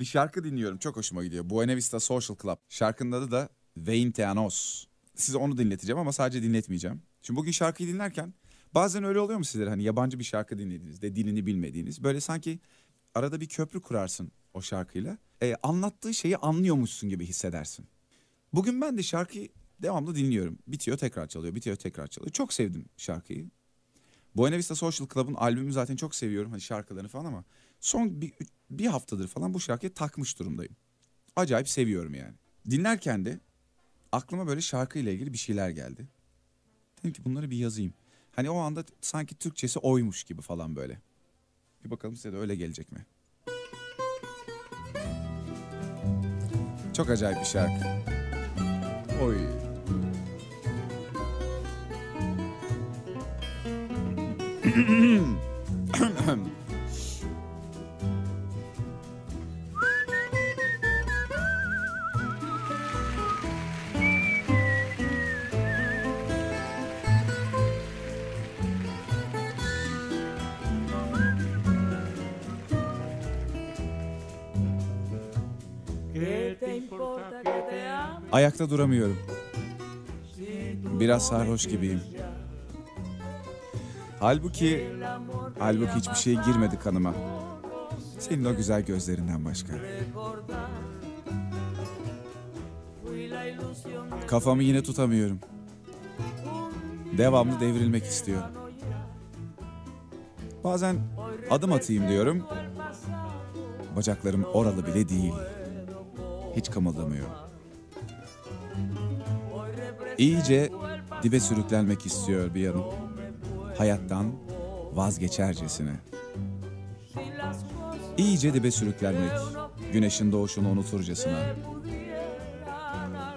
Bir şarkı dinliyorum çok hoşuma gidiyor. Buena Vista Social Club. Şarkının adı da Veinte Anos. Size onu dinleteceğim ama sadece dinletmeyeceğim. Şimdi bugün şarkıyı dinlerken bazen öyle oluyor mu sizlere hani yabancı bir şarkı dinlediğinizde dilini bilmediğiniz böyle sanki arada bir köprü kurarsın o şarkıyla. E, anlattığı şeyi anlıyormuşsun gibi hissedersin. Bugün ben de şarkıyı devamlı dinliyorum. Bitiyor tekrar çalıyor, bitiyor tekrar çalıyor. Çok sevdim şarkıyı. Buena Vista Social Club'ın albümü zaten çok seviyorum hani şarkılarını falan ama son bir, bir haftadır falan bu şarkıya takmış durumdayım. Acayip seviyorum yani. Dinlerken de aklıma böyle şarkıyla ilgili bir şeyler geldi. Dedim ki bunları bir yazayım. Hani o anda sanki Türkçesi oymuş gibi falan böyle. Bir bakalım size de öyle gelecek mi? Çok acayip bir şarkı. Oy. Ayakta duramıyorum. Biraz sarhoş gibiyim. Halbuki, halbuki hiçbir şey girmedi kanıma. Senin o güzel gözlerinden başka. Kafamı yine tutamıyorum. Devamlı devrilmek istiyor. Bazen adım atayım diyorum. Bacaklarım oralı bile değil. Hiç kımıldamıyor. İyice dibe sürüklenmek istiyor bir yanım. Hayattan vazgeçercesine. İyice dibe sürüklenmek, güneşin doğuşunu unuturcasına.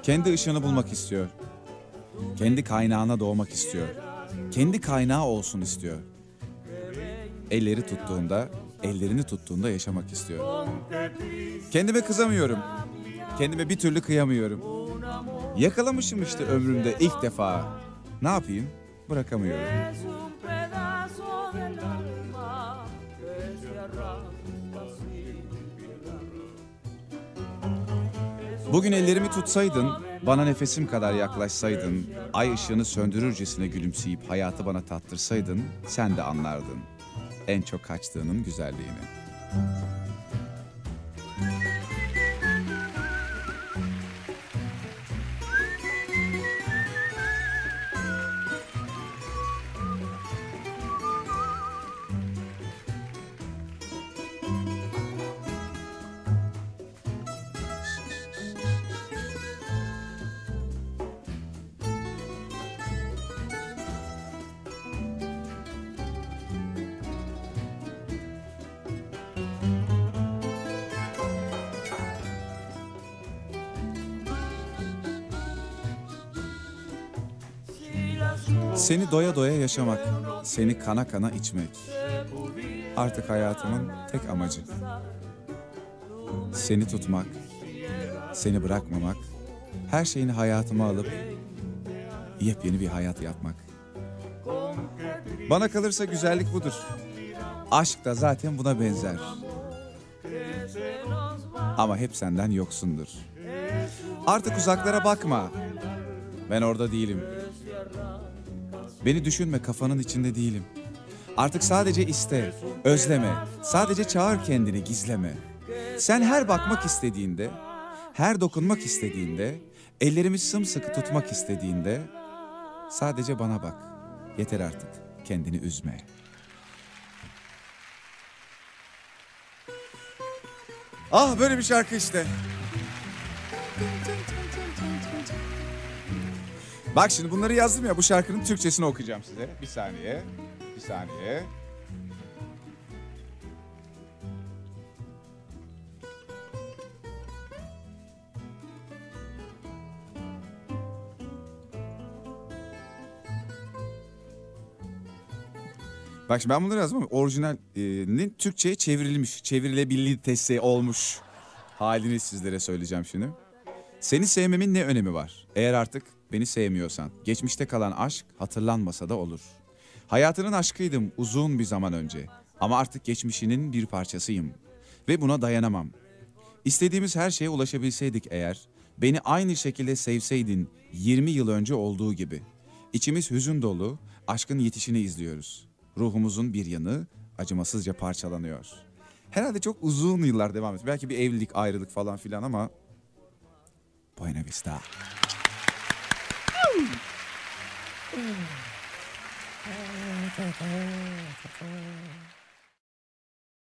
Kendi ışığını bulmak istiyor. Kendi kaynağına doğmak istiyor. Kendi kaynağı olsun istiyor. Elleri tuttuğunda, ellerini tuttuğunda yaşamak istiyor. Kendime kızamıyorum. Kendime bir türlü kıyamıyorum. Yakalamışım işte ömrümde ilk defa. Ne yapayım? Bırakamıyorum. Bugün ellerimi tutsaydın, bana nefesim kadar yaklaşsaydın, ay ışığını söndürürcesine gülümseyip hayatı bana tattırsaydın, sen de anlardın en çok kaçtığının güzelliğini. Seni doya doya yaşamak, seni kana kana içmek. Artık hayatımın tek amacı. Seni tutmak, seni bırakmamak, her şeyini hayatıma alıp yepyeni bir hayat yapmak. Bana kalırsa güzellik budur. Aşk da zaten buna benzer. Ama hep senden yoksundur. Artık uzaklara bakma. Ben orada değilim. Beni düşünme kafanın içinde değilim. Artık sadece iste, özleme, sadece çağır kendini gizleme. Sen her bakmak istediğinde, her dokunmak istediğinde, ellerimi sımsıkı tutmak istediğinde sadece bana bak. Yeter artık kendini üzme. Ah böyle bir şarkı işte. Bak şimdi bunları yazdım ya bu şarkının Türkçesini okuyacağım size. Bir saniye. Bir saniye. Bak şimdi ben bunları yazdım ama orijinalinin Türkçe'ye çevrilmiş, çevrilebilitesi olmuş halini sizlere söyleyeceğim şimdi. Seni sevmemin ne önemi var? Eğer artık beni sevmiyorsan, geçmişte kalan aşk hatırlanmasa da olur. Hayatının aşkıydım uzun bir zaman önce ama artık geçmişinin bir parçasıyım ve buna dayanamam. İstediğimiz her şeye ulaşabilseydik eğer, beni aynı şekilde sevseydin 20 yıl önce olduğu gibi. İçimiz hüzün dolu, aşkın yetişini izliyoruz. Ruhumuzun bir yanı acımasızca parçalanıyor. Herhalde çok uzun yıllar devam etti. Belki bir evlilik, ayrılık falan filan ama... Buena Vista.